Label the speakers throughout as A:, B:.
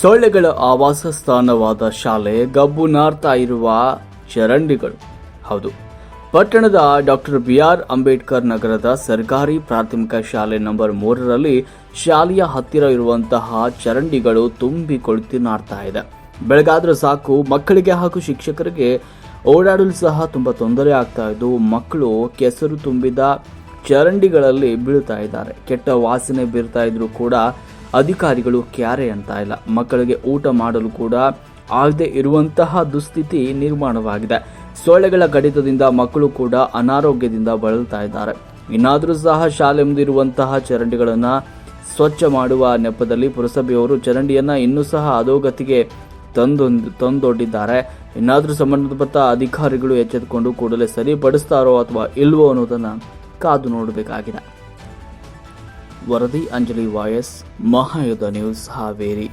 A: ಸೊಳ್ಳೆಗಳ ಆವಾಸ ಸ್ಥಾನವಾದ ಶಾಲೆ ಗಬ್ಬು ನಾರ್ತಾ ಇರುವ ಚರಂಡಿಗಳು. ಹೌದು. ಪಟ್ಟಣದ ಡಾಕ್ಟರ್ ಬಿ ಆರ್ ಅಂಬೇಡ್ಕರ್ ನಗರದ ಸರ್ಕಾರಿ ಪ್ರಾಥಮಿಕ ಶಾಲೆ ನಂಬರ್ ಮೂರರಲ್ಲಿ ಶಾಲೆಯ ಹತ್ತಿರ ಇರುವಂತಹ ಚರಂಡಿಗಳು ತುಂಬಿ ಕೊಳ್ತಿ ನಾಡ್ತಾ ಇದೆ. ಬೆಳಗಾದ್ರೆ ಸಾಕು, ಮಕ್ಕಳಿಗೆ ಹಾಗೂ ಶಿಕ್ಷಕರಿಗೆ ಓಡಾಡಲು ಸಹ ತುಂಬ ತೊಂದರೆ ಆಗ್ತಾ ಇದ್ದು, ಮಕ್ಕಳು ಕೆಸರು ತುಂಬಿದ ಚರಂಡಿಗಳಲ್ಲಿ ಬೀಳ್ತಾ ಇದ್ದಾರೆ. ಕೆಟ್ಟ ವಾಸನೆ ಬೀರ್ತಾ ಇದ್ರು ಕೂಡ ಅಧಿಕಾರಿಗಳು ಕ್ಯಾರೆ ಅಂತ ಇಲ್ಲ. ಮಕ್ಕಳಿಗೆ ಊಟ ಮಾಡಲು ಕೂಡ ಆಗದೆ ಇರುವಂತಹ ದುಸ್ಥಿತಿ ನಿರ್ಮಾಣವಾಗಿದೆ. ಸೊಳ್ಳೆಗಳ ಕಡಿತದಿಂದ ಮಕ್ಕಳು ಕೂಡ ಅನಾರೋಗ್ಯದಿಂದ ಬಳಲ್ತಾ ಇದ್ದಾರೆ. ಇನ್ನಾದರೂ ಸಹ ಶಾಲೆ ಮುಂದಿರುವಂತಹ ಚರಂಡಿಗಳನ್ನು ಸ್ವಚ್ಛ ಮಾಡುವ ನೆಪದಲ್ಲಿ ಪುರಸಭೆಯವರು ಚರಂಡಿಯನ್ನ ಇನ್ನೂ ಸಹ ಅಧೋಗತಿಗೆ ತಂದೊಂದು ತಂದೊಡ್ಡಿದ್ದಾರೆ. ಇನ್ನಾದರೂ ಸಂಬಂಧಪಟ್ಟ ಅಧಿಕಾರಿಗಳು ಎಚ್ಚೆತ್ತುಕೊಂಡು ಕೂಡಲೇ ಸರಿಪಡಿಸ್ತಾರೋ ಅಥವಾ ಇಲ್ವೋ ಅನ್ನೋದನ್ನು ಕಾದು ನೋಡಬೇಕಾಗಿದೆ. ವರದಿ ಅಂಜಲಿ ವಾಯಸ್ ಮಹಾಯುಧ ನ್ಯೂಸ್ ಹಾವೇರಿ.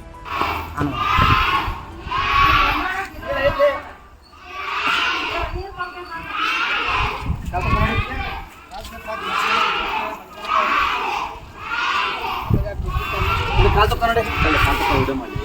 B: ಕನ್ನಡ ಮಾಡಿ